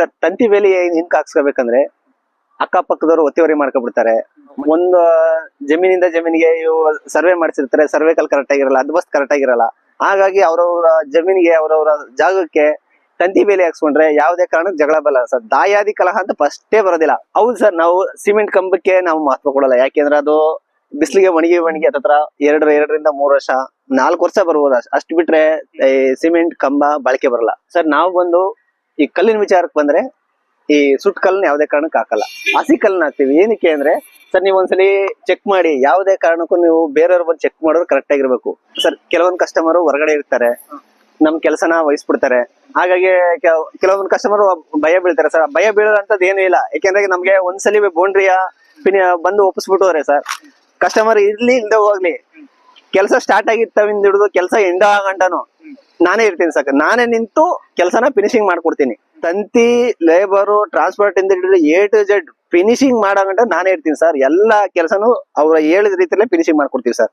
Sir, ತಂತಿ ಬೇಲಿ ಹಿಂಕ್ ಹಾಕ್ಸ್ಕೋಬೇಕಂದ್ರೆ ಅಕ್ಕಪಕ್ಕದವರು ಒತ್ತಿವರಿ ಮಾಡ್ಕೊಬಿಡ್ತಾರೆ. ಒಂದು ಜಮೀನಿಂದ ಜಮೀನಿಗೆ ಸರ್ವೆ ಮಾಡಿಸಿರ್ತಾರೆ, ಸರ್ವೆ ಕಲ್ ಕರೆಕ್ಟ್ ಆಗಿರಲ್ಲ ಅದು ಬಸ್ ಕರೆಕ್ಟ್ ಆಗಿರಲ್ಲ. ಹಾಗಾಗಿ ಅವ್ರವ್ರ ಜಮೀನಿಗೆ, ಅವರವರ ಜಾಗಕ್ಕೆ ತಂತಿ ಬೇಲಿ ಹಾಕ್ಸ್ಕೊಂಡ್ರೆ ಯಾವುದೇ ಕಾರಣಕ್ಕೆ ಜಗಳ ಬಲ್ಲ. ಸರ್, ದಾಯಾದಿ ಕಲಹ ಅಂತ ಫಸ್ಟೇ ಬರೋದಿಲ್ಲ. ಹೌದು ಸರ್, ನಾವು ಸಿಮೆಂಟ್ ಕಂಬಕ್ಕೆ ನಾವು ಮಹತ್ವ ಕೊಡಲ್ಲ. ಯಾಕೆಂದ್ರೆ ಅದು ಬಿಸಿಲಿಗೆ ಒಣಗಿ ಒಣಗಿ ಹತ್ರ ಎರಡು, ಎರಡರಿಂದ ಮೂರು ವರ್ಷ, ನಾಲ್ಕು ವರ್ಷ ಬರ್ಬೋದು. ಅಷ್ಟ್ ಬಿಟ್ರೆ ಸಿಮೆಂಟ್ ಕಂಬ ಬಳಕೆ ಬರಲ್ಲ. ಸರ್, ನಾವು ಬಂದು ಈ ಕಲ್ಲಿನ ವಿಚಾರಕ್ಕೆ ಬಂದ್ರೆ ಈ ಸುಟ್ ಕಲ್ಲನ್ನ ಯಾವುದೇ ಕಾರಣಕ್ಕೆ ಹಾಕಲ್ಲ. ಹಸಿ ಕಲ್ಲನ್ನ ಹಾಕ್ತೀವಿ. ಏನಕ್ಕೆ ಅಂದ್ರೆ, ಸರ್, ನೀವು ಒಂದ್ಸಲಿ ಚೆಕ್ ಮಾಡಿ, ಯಾವುದೇ ಕಾರಣಕ್ಕೂ ನೀವು ಬೇರೆಯವ್ರ ಬಂದು ಚೆಕ್ ಮಾಡೋದು ಕರೆಕ್ಟ್ ಆಗಿರ್ಬೇಕು. ಸರ್, ಕೆಲವೊಂದು ಕಸ್ಟಮರ್ ಹೊರಗಡೆ ಇರ್ತಾರೆ. ನಮ್ ಕೆಲಸನ ವಹಿಸ್ಬಿಡ್ತಾರೆ. ಹಾಗಾಗಿ ಕೆಲ- ಕೆಲವೊಂದು ಕಸ್ಟಮರ್ ಭಯ ಬೀಳ್ತಾರೆ. ಸರ್ ಭಯ ಬೀಳೋದಂತದ್ದು ಏನೂ ಇಲ್ಲ. ಯಾಕೆಂದ್ರೆ ನಮ್ಗೆ ಒಂದ್ಸಲಿ ಬೌಂಡ್ರಿಯ ಪಿನ್ ಬಂದು ಒಪ್ಪಿಸ್ಬಿಟ್ಟವ್ರೆ ಸರ್. ಕಸ್ಟಮರ್ ಇರ್ಲಿ ಇಲ್ದೆ ಹೋಗ್ಲಿ. ಕೆಲಸ ಸ್ಟಾರ್ಟ್ ಆಗಿತ್ತವಿಂದ ಹಿಡಿದು ಕೆಲಸ ಎಂಡ ಆಗಂಟನು ನಾನೇ ಇರ್ತೀನಿ ಸಾಕು. ನಾನೇ ನಿಂತು ಕೆಲಸನ ಫಿನಿಶಿಂಗ್ ಮಾಡ್ಕೊಡ್ತೀನಿ. ತಂತಿ ಲೇಬರು ಟ್ರಾನ್ಸ್ಪೋರ್ಟ್ ಇಂದ ಹಿಡಿದು ಎ ಟು ಜೆಡ್ ಫಿನಿಶಿಂಗ್ ಮಾಡೋ ನಾನೇ ಇರ್ತೀನಿ ಸರ್. ಎಲ್ಲಾ ಕೆಲಸನು ಅವ್ರ ಹೇಳಿದ ರೀತಿಯಲ್ಲೇ ಫಿನಿಶಿಂಗ್ ಮಾಡ್ಕೊಡ್ತೀವಿ ಸರ್.